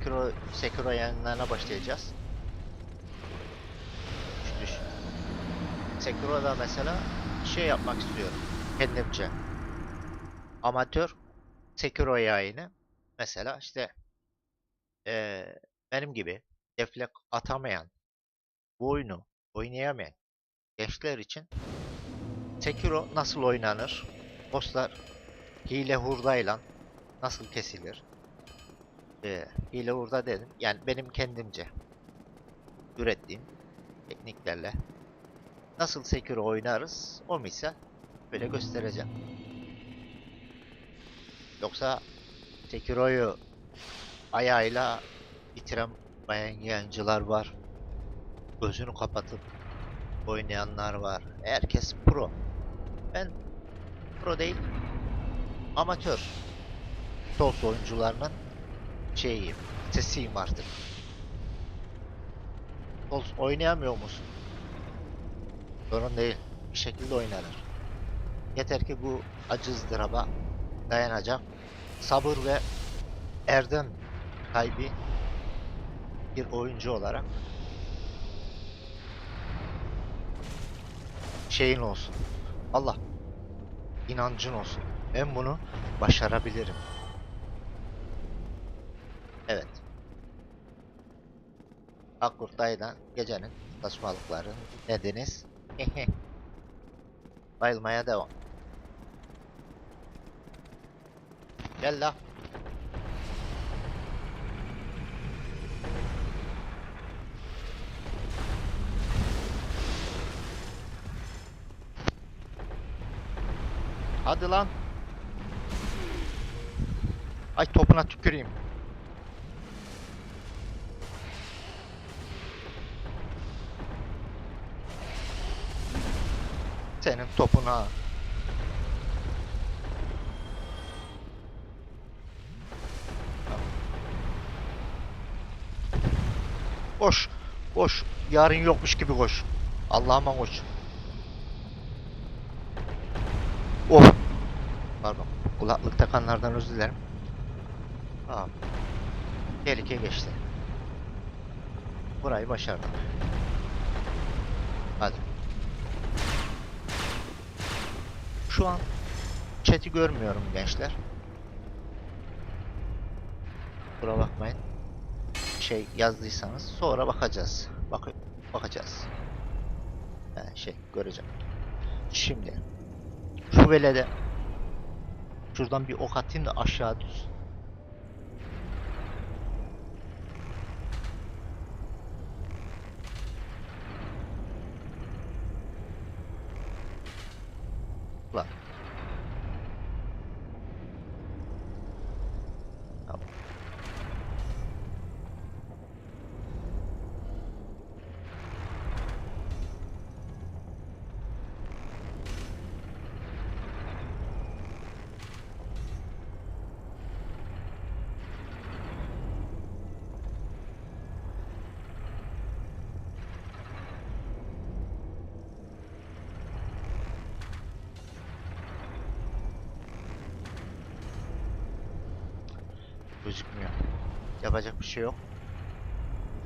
Sekiro, Sekiro yayınlarına başlayacağız. Sekiro'da mesela şey yapmak istiyorum kendimce. Amatör Sekiro yayını mesela işte eee, benim gibi deflek atamayan bu oyunu oynayamayan gençler için Sekiro nasıl oynanır? Bosslar hile hurdayla nasıl kesilir? Ee, hile hurda dedim. Yani benim kendimce ürettiğim tekniklerle nasıl Sekiro oynarız o misal böyle göstereceğim. Yoksa Sekiro'yu ayağıyla bitiren yayıncılar var. Gözünü kapatıp oynayanlar var. Herkes pro. Ben pro değil, amatör Souls oyuncularının şeyiyim, sesiyim artık. Souls oynayamıyor musun? Sorun değil. Bir şekilde oynanır. Yeter ki bu acı ızdıraba dayanacak. Sabır ve erdem sahibi bir oyuncu olarak şeyin olsun. Allah inancın olsun. Ben bunu başarabilirim. Evet. Akkurt Dayı'dan gecenin saçmalıkları dediniz. Bayılmaya devam. Gel la. Hadi lan. Ay topuna tüküreyim. Senin topuna. Koş. Koş. Yarın yokmuş gibi koş. Allah'ıma koş. Oh. Pardon. Kulaklık takanlardan özür dilerim. Tamam. Tehlike geçti. Burayı başardım. Hadi. Şu an chat'i görmüyorum gençler. Kusura bakmayın. Şey yazdıysanız sonra bakacağız. Bak bakacağız. Yani şey göreceğim. Şimdi şu velede şuradan bir ok atayım da aşağı düz. Lan. Tamam. Gözükmüyor. Yapacak bir şey yok.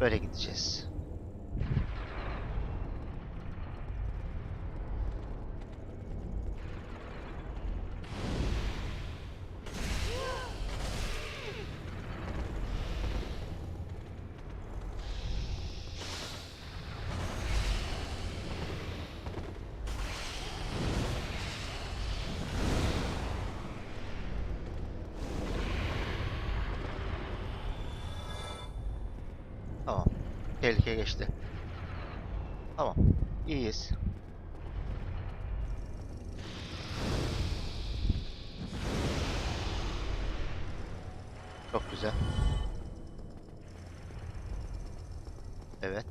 Böyle gideceğiz. Tehlike geçti. Tamam. İyiyiz. Çok güzel. Evet.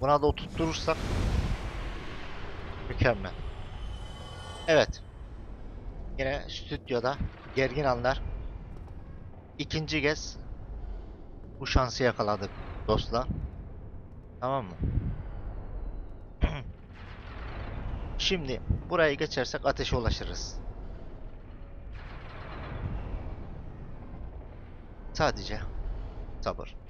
Buna da oturturursak mükemmel. Evet. Yine stüdyoda gergin anlar. İkinci kez bu şansı yakaladık dostlar. Tamam mı? Şimdi burayı geçersek ateşe ulaşırız. Sadece sabır.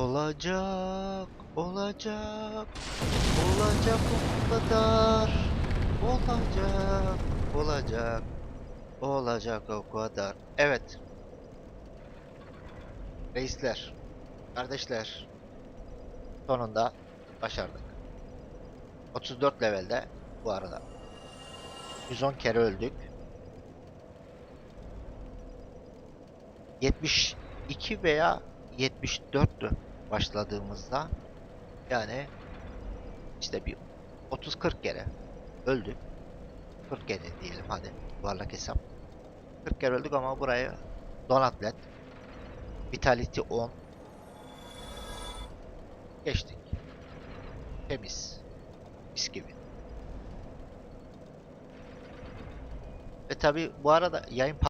Olacak, olacak, olacak o kadar. Olacak, olacak, olacak o kadar. Evet. Reisler, kardeşler. Sonunda başardık. 34 levelde bu arada. 110 kere öldük. 72 veya 74'tü başladığımızda. Yani işte bir 30-40 kere öldük. 40 kere diyelim hadi yuvarlak hesap. 40 kere öldük ama burayı donatlet Vitality 10 geçtik. Temiz. Mis gibi. Ve tabi bu arada yayın